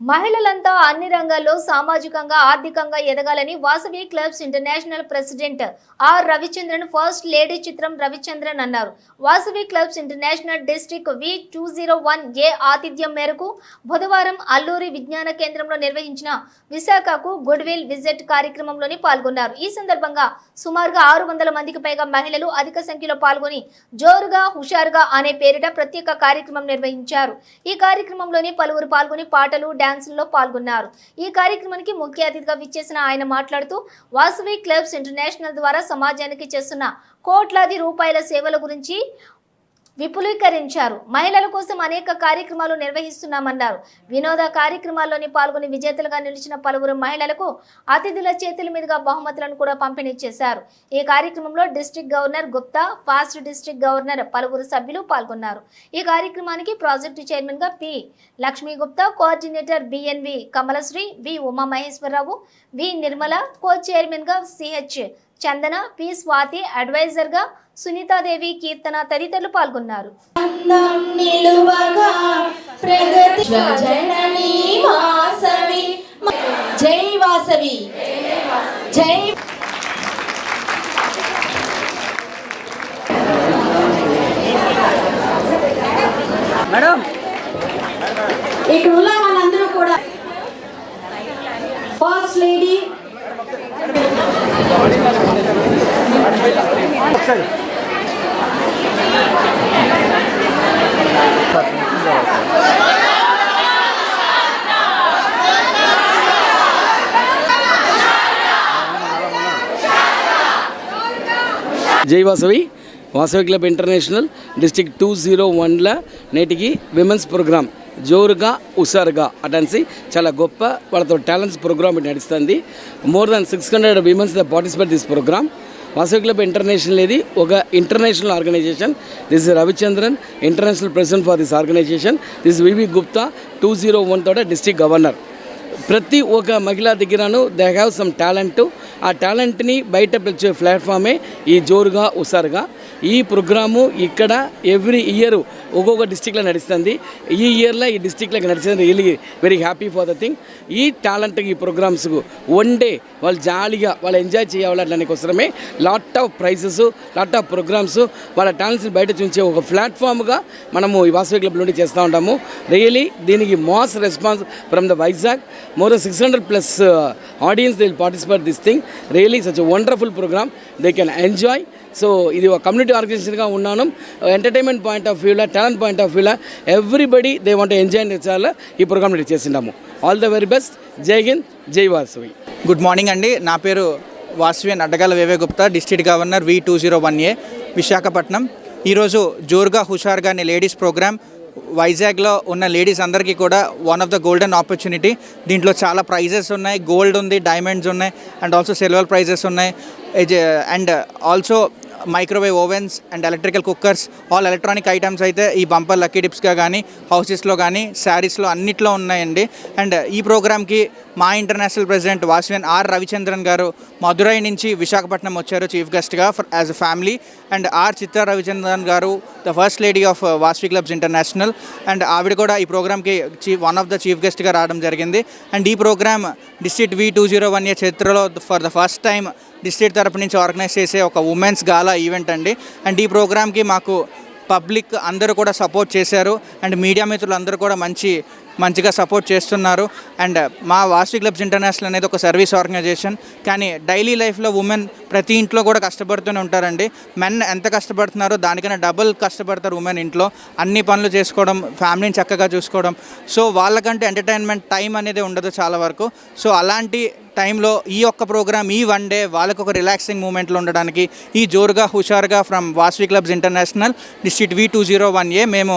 మహిళలంతా అన్ని రంగాల్లో సామాజికంగా ఆర్థికంగా ఎదగాలని Vasavi clubs international president R Ravichandran first lady చిత్రం రవిచంద్రన్ అన్నారు. Vasavi clubs international district V two zero one A ఆతిథ్యం మేరకు బుధవారం అల్లూరి విజ్ఞాన కేంద్రంలో నిర్వహించిన విశాఖకు గుడ్ విల్ విజిట్ కార్యక్రమంలోని పాల్గొన్నారు. ఈ సందర్భంగా సుమారుగా ఆరు వందల మందికి పైగా మహిళలు అధిక సంఖ్యలో పాల్గొని జోరుగా హుషారుగా అనే పేరిట ప్రత్యేక కార్యక్రమం నిర్వహించారు. ఈ కార్యక్రమంలోని పలువురు పాల్గొని పాటలు డాన్సుల్లో పాల్గొన్నారు. ఈ కార్యక్రమానికి ముఖ్య అతిథిగా విచ్చేసిన ఆయన మాట్లాడుతూ వాసవి క్లబ్స్ ఇంటర్నేషనల్ ద్వారా సమాజానికి చేస్తున్న కోట్లాది రూపాయల సేవల గురించి విపులీకరించారు. మహిళల కోసం అనేక కార్యక్రమాలు నిర్వహిస్తున్నామన్నారు. వినోద కార్యక్రమాల్లోని పాల్గొని విజేతలుగా నిలిచిన పలువురు మహిళలకు అతిథుల చేతుల మీదుగా బహుమతులను కూడా పంపిణీ చేశారు. ఈ కార్యక్రమంలో district governor Gupta past district governor పలువురు సభ్యులు పాల్గొన్నారు. ఈ కార్యక్రమానికి ప్రాజెక్టు చైర్మన్గా P. Lakshmi Gupta coordinator BNV Kamalasri V. Umamaheswararao V. Nirmala కో చైర్మన్గా సిహెచ్ చందన పి. స్వాతి అడ్వైజర్గా సునీతాదేవి కీర్తన తదితరులు పాల్గొన్నారు. అందం నిలువగా ప్రగతి జననీ వాసవి. జై వాసవి. జై మేడం. ఇక్కడ ఉన్న వాళ్ళందరూ కూడా ఫస్ట్ లేడీ జై Vasavi. Vasavi club international district two zero వన్ల నేటికి విమెన్స్ ప్రోగ్రామ్. జోరుగా హుషారుగా అటన్సి చాలా గొప్ప వాళ్ళతో టాలెంట్స్ ప్రోగ్రామ్ నడుస్తుంది. More than six hundred women's the participate this programme. Vasavi club international ఇది ఒక international organisation this Ravichandran international president for this organisation this VV Gupta two zero one తోట డిస్టిక్ గవర్నర్ ప్రతి ఒక్క మహిళ దగ్గరను they have some talent ఆ టాలెంట్ని బయట పిలిచే ప్లాట్ఫామే ఈ జోరుగా ఉసారుగా ఈ ప్రోగ్రాము ఇక్కడ ఎవ్రీ ఇయర్ ఒక్కొక్క డిస్టిక్లో నడుస్తుంది. ఈ ఇయర్లో ఈ డిస్టిక్లోకి నడిచింది really very happy for the thing ఈ టాలెంట్ ఈ ప్రోగ్రామ్స్కు వన్ డే వాళ్ళు జాలీగా వాళ్ళు ఎంజాయ్ చేయాలి దానికి కోసమే lot of prizes lot of programmes వాళ్ళ టాలెంట్స్ని బయట చూంచే ఒక ప్లాట్ఫామ్గా మనము ఈ వాసవి క్లబ్ నుండి చేస్తూ ఉంటాము. రియలీ దీనికి mass response from the Vizag more than six hundred plus audience Dil participate this thing really such wonderful programme they can enjoy so ఇది ఒక కమ్యూనిటీ ఆర్గనైజేషన్గా ఉన్నాను. ఎంటర్టైన్మెంట్ పాయింట్ ఆఫ్ వ్యూలో టాలెంట్ పాయింట్ ఆఫ్ వ్యూలో ఎవ్రీబడి దే వాంట్ ఎంజాయ్ చేయాలా ఈ programme ready చేసిండాము all the very best జై హింద్ జై వాసవి గుడ్ మార్నింగ్ అండి. నా పేరు Vasavi Addagala Vivegupta district governor V two zero one A Visakhapatnam. ఈరోజు జోరుగా హుషారుగా అనే లేడీస్ ప్రోగ్రామ్ వైజాగ్లో ఉన్న లేడీస్ అందరికీ కూడా one of the golden opportunity దీంట్లో చాలా ప్రైజెస్ ఉన్నాయి. గోల్డ్ ఉంది డైమండ్స్ ఉన్నాయి అండ్ ఆల్సో సిల్వర్ ప్రైజెస్ ఉన్నాయి. And also uh, microwave ovens and electrical cookers all electronic items అయితే ఈ బంపర్ లక్కీ టిప్స్గా కానీ హౌసెస్లో కానీ శారీస్లో అన్నిట్లో ఉన్నాయండి. అండ్ ఈ ప్రోగ్రామ్కి మా international president Vasavian R Ravichandran గారు మధురై నుంచి విశాఖపట్నం వచ్చారు చీఫ్ గెస్ట్గా as a family. And R Chitra Ravichandran గారు the first lady of uh, Vasavi clubs international. And ఆవిడ కూడా ఈ ప్రోగ్రామ్కి chief one of the chief గెస్ట్గా రావడం జరిగింది. అండ్ ఈ programme district V two zero one A చరిత్రలో for the first time district తరపు నుంచి ఆర్గనైజ్ చేసే ఒక ఉమెన్స్ గాలా ఈవెంట్ అండి. అండ్ ఈ ప్రోగ్రామ్కి మాకు పబ్లిక్ అందరూ కూడా సపోర్ట్ చేశారు. అండ్ మీడియా మిత్రులు అందరూ కూడా మంచి మంచిగా సపోర్ట్ చేస్తున్నారు. అండ్ uh, మా వాసి క్లబ్స్ ఇంటర్నేషనల్ అనేది ఒక సర్వీస్ ఆర్గనైజేషన్. కానీ డైలీ లైఫ్లో ఉమెన్ ప్రతి ఇంట్లో కూడా కష్టపడుతూనే ఉంటారండి. మెన్ ఎంత కష్టపడుతున్నారో దానికన్నా డబుల్ కష్టపడతారు ఉమెన్ ఇంట్లో. అన్ని పనులు చేసుకోవడం ఫ్యామిలీని చక్కగా చూసుకోవడం. సో వాళ్ళకంటే ఎంటర్టైన్మెంట్ టైం అనేది ఉండదు చాలా వరకు. సో అలాంటి టైంలో ఈ ఒక్క ప్రోగ్రామ్ ఈ వన్ డే వాళ్ళకు ఒక రిలాక్సింగ్ మూమెంట్లో ఉండడానికి ఈ జోరుగా హుషారుగా from Vasavi clubs international district V two zero one A మేము